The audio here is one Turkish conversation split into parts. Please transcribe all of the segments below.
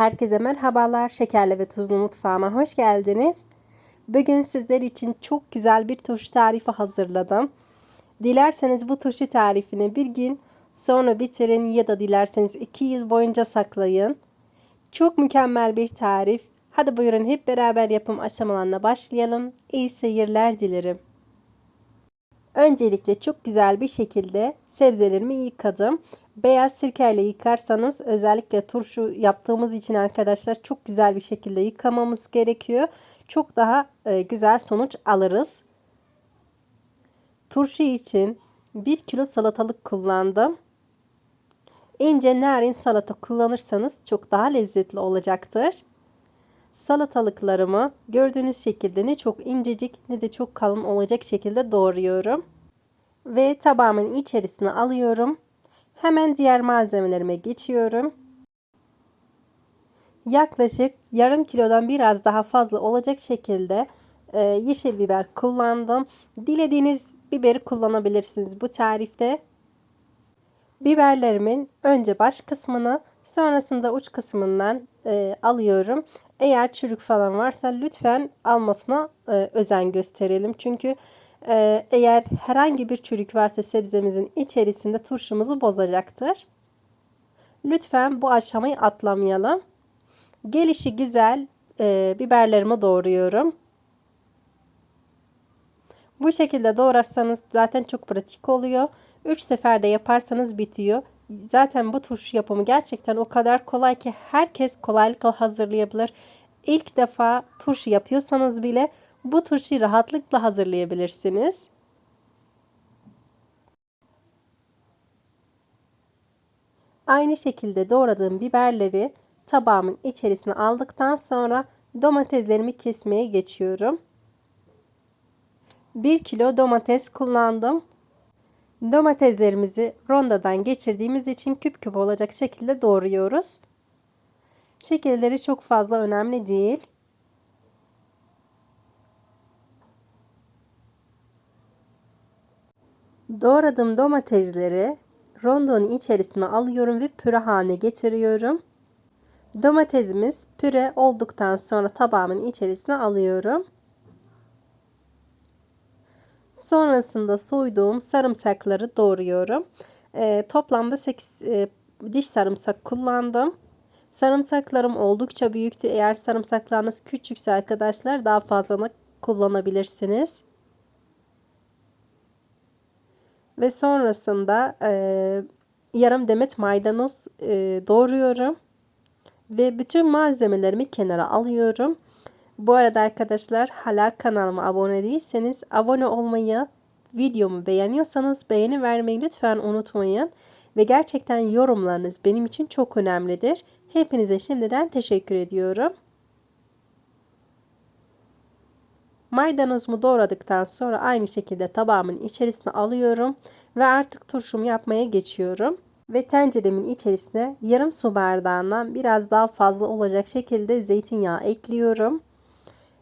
Herkese merhabalar. Şekerli ve tuzlu mutfağıma hoş geldiniz. Bugün sizler için çok güzel bir turşu tarifi hazırladım. Dilerseniz bu turşu tarifini bir gün sonra bitirin ya da dilerseniz iki yıl boyunca saklayın. Çok mükemmel bir tarif. Hadi buyurun hep beraber yapım aşamalarına başlayalım. İyi seyirler dilerim. Öncelikle çok güzel bir şekilde sebzelerimi yıkadım. Beyaz sirkeyle yıkarsanız özellikle turşu yaptığımız için arkadaşlar çok güzel bir şekilde yıkamamız gerekiyor. Çok daha e, güzel sonuç alırız. Turşu için 1 kilo salatalık kullandım. İnce narin salata kullanırsanız çok daha lezzetli olacaktır. Salatalıklarımı gördüğünüz şekilde ne çok incecik ne de çok kalın olacak şekilde doğruyorum. Ve tabağımın içerisine alıyorum. Hemen diğer malzemelerime geçiyorum. Yaklaşık yarım kilodan biraz daha fazla olacak şekilde e, yeşil biber kullandım. Dilediğiniz biberi kullanabilirsiniz bu tarifte. Biberlerimin önce baş kısmını sonrasında uç kısmından e, alıyorum. Eğer çürük falan varsa lütfen almasına e, özen gösterelim. Çünkü e, eğer herhangi bir çürük varsa sebzemizin içerisinde turşumuzu bozacaktır. Lütfen bu aşamayı atlamayalım. Gelişi güzel e, biberlerimi doğruyorum. Bu şekilde doğrarsanız zaten çok pratik oluyor. 3 seferde yaparsanız bitiyor. Zaten bu turşu yapımı gerçekten o kadar kolay ki herkes kolaylıkla hazırlayabilir. İlk defa turşu yapıyorsanız bile bu turşuyu rahatlıkla hazırlayabilirsiniz. Aynı şekilde doğradığım biberleri tabağımın içerisine aldıktan sonra domateslerimi kesmeye geçiyorum. 1 kilo domates kullandım. Domateslerimizi rondadan geçirdiğimiz için küp küp olacak şekilde doğruyoruz. Şekilleri çok fazla önemli değil. Doğradığım domatesleri rondonun içerisine alıyorum ve püre haline getiriyorum. Domatesimiz püre olduktan sonra tabağımın içerisine alıyorum. Sonrasında soyduğum sarımsakları doğruyorum. E, toplamda 8 e, diş sarımsak kullandım. Sarımsaklarım oldukça büyüktü. Eğer sarımsaklarınız küçükse arkadaşlar daha fazla kullanabilirsiniz. Ve sonrasında e, yarım demet maydanoz e, doğruyorum. Ve bütün malzemelerimi kenara alıyorum. Bu arada arkadaşlar hala kanalıma abone değilseniz abone olmayı, videomu beğeniyorsanız beğeni vermeyi lütfen unutmayın. Ve gerçekten yorumlarınız benim için çok önemlidir. Hepinize şimdiden teşekkür ediyorum. Maydanozumu doğradıktan sonra aynı şekilde tabağımın içerisine alıyorum ve artık turşumu yapmaya geçiyorum. Ve tenceremin içerisine yarım su bardağından biraz daha fazla olacak şekilde zeytinyağı ekliyorum.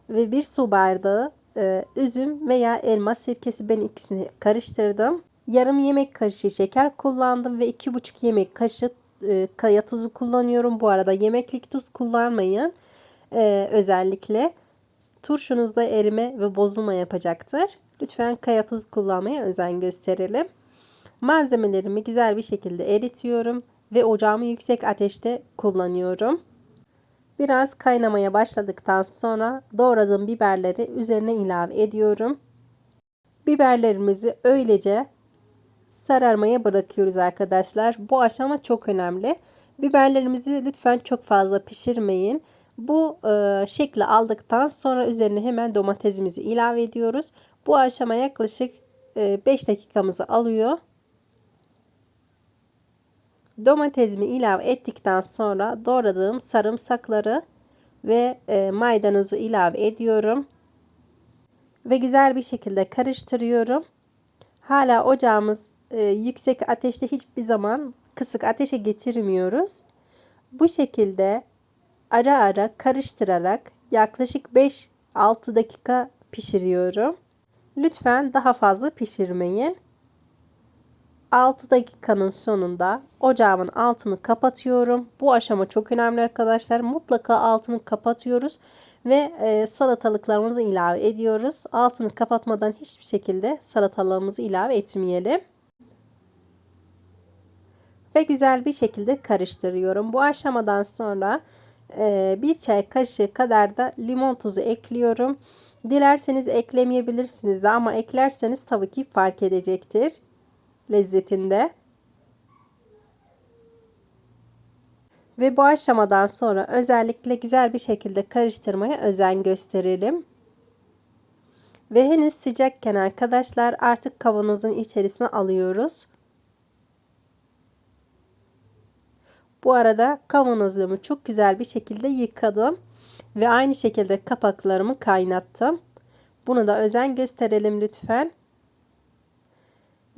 Ve bir su bardağı e, üzüm veya elma sirkesi ben ikisini karıştırdım. Yarım yemek kaşığı şeker kullandım ve 2,5 yemek kaşığı e, kaya tuzu kullanıyorum. Bu arada yemeklik tuz kullanmayın. E, özellikle turşunuzda erime ve bozulma yapacaktır. Lütfen kaya tuz kullanmaya özen gösterelim. Malzemelerimi güzel bir şekilde eritiyorum ve ocağımı yüksek ateşte kullanıyorum. Biraz kaynamaya başladıktan sonra doğradığım biberleri üzerine ilave ediyorum. Biberlerimizi öylece sararmaya bırakıyoruz arkadaşlar. Bu aşama çok önemli. Biberlerimizi lütfen çok fazla pişirmeyin. Bu e, şekli aldıktan sonra üzerine hemen domatesimizi ilave ediyoruz. Bu aşama yaklaşık e, 5 dakikamızı alıyor. Domatesimi ilave ettikten sonra doğradığım sarımsakları ve e, maydanozu ilave ediyorum. Ve güzel bir şekilde karıştırıyorum. Hala ocağımız e, yüksek ateşte hiçbir zaman kısık ateşe getirmiyoruz. Bu şekilde ara ara karıştırarak yaklaşık 5-6 dakika pişiriyorum. Lütfen daha fazla pişirmeyin. 6 dakikanın sonunda ocağımın altını kapatıyorum. Bu aşama çok önemli arkadaşlar. Mutlaka altını kapatıyoruz ve e, salatalıklarımızı ilave ediyoruz. Altını kapatmadan hiçbir şekilde salatalığımızı ilave etmeyelim. Ve güzel bir şekilde karıştırıyorum. Bu aşamadan sonra e, bir çay kaşığı kadar da limon tuzu ekliyorum. Dilerseniz eklemeyebilirsiniz de ama eklerseniz tabii ki fark edecektir lezzetinde. Ve bu aşamadan sonra özellikle güzel bir şekilde karıştırmaya özen gösterelim. Ve henüz sıcakken arkadaşlar artık kavanozun içerisine alıyoruz. Bu arada kavanozlarımı çok güzel bir şekilde yıkadım. Ve aynı şekilde kapaklarımı kaynattım. Bunu da özen gösterelim lütfen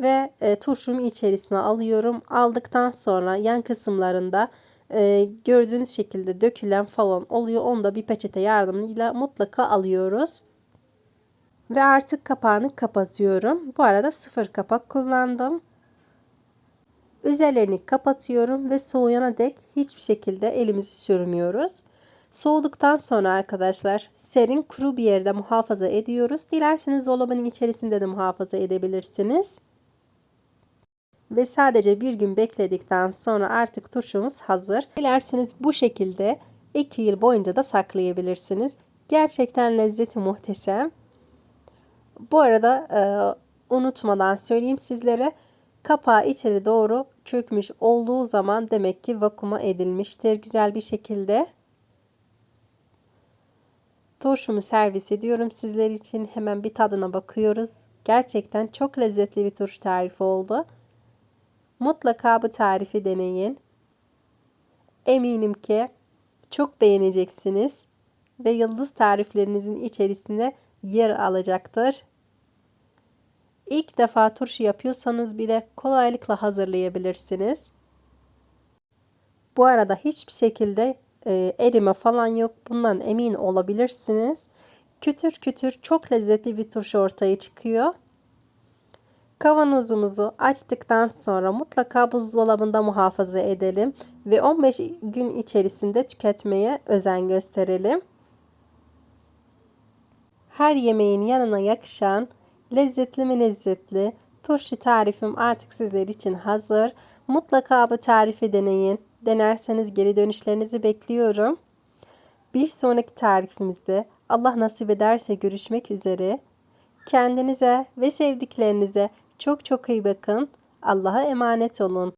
ve e, turşumu içerisine alıyorum. Aldıktan sonra yan kısımlarında e, gördüğünüz şekilde dökülen falan oluyor. Onu da bir peçete yardımıyla mutlaka alıyoruz. Ve artık kapağını kapatıyorum. Bu arada sıfır kapak kullandım. Üzerlerini kapatıyorum ve soğuyana dek hiçbir şekilde elimizi sürmüyoruz. Soğuduktan sonra arkadaşlar serin kuru bir yerde muhafaza ediyoruz. Dilerseniz dolabın içerisinde de muhafaza edebilirsiniz ve sadece bir gün bekledikten sonra artık turşumuz hazır. Dilerseniz bu şekilde 2 yıl boyunca da saklayabilirsiniz. Gerçekten lezzeti muhteşem. Bu arada e, unutmadan söyleyeyim sizlere kapağı içeri doğru çökmüş olduğu zaman demek ki vakuma edilmiştir güzel bir şekilde. Turşumu servis ediyorum sizler için. Hemen bir tadına bakıyoruz. Gerçekten çok lezzetli bir turşu tarifi oldu. Mutlaka bu tarifi deneyin. Eminim ki çok beğeneceksiniz ve yıldız tariflerinizin içerisinde yer alacaktır. İlk defa turşu yapıyorsanız bile kolaylıkla hazırlayabilirsiniz. Bu arada hiçbir şekilde e, erime falan yok. Bundan emin olabilirsiniz. Kütür kütür çok lezzetli bir turşu ortaya çıkıyor. Kavanozumuzu açtıktan sonra mutlaka buzdolabında muhafaza edelim ve 15 gün içerisinde tüketmeye özen gösterelim. Her yemeğin yanına yakışan lezzetli mi lezzetli turşu tarifim artık sizler için hazır. Mutlaka bu tarifi deneyin. Denerseniz geri dönüşlerinizi bekliyorum. Bir sonraki tarifimizde Allah nasip ederse görüşmek üzere. Kendinize ve sevdiklerinize çok çok iyi bakın. Allah'a emanet olun.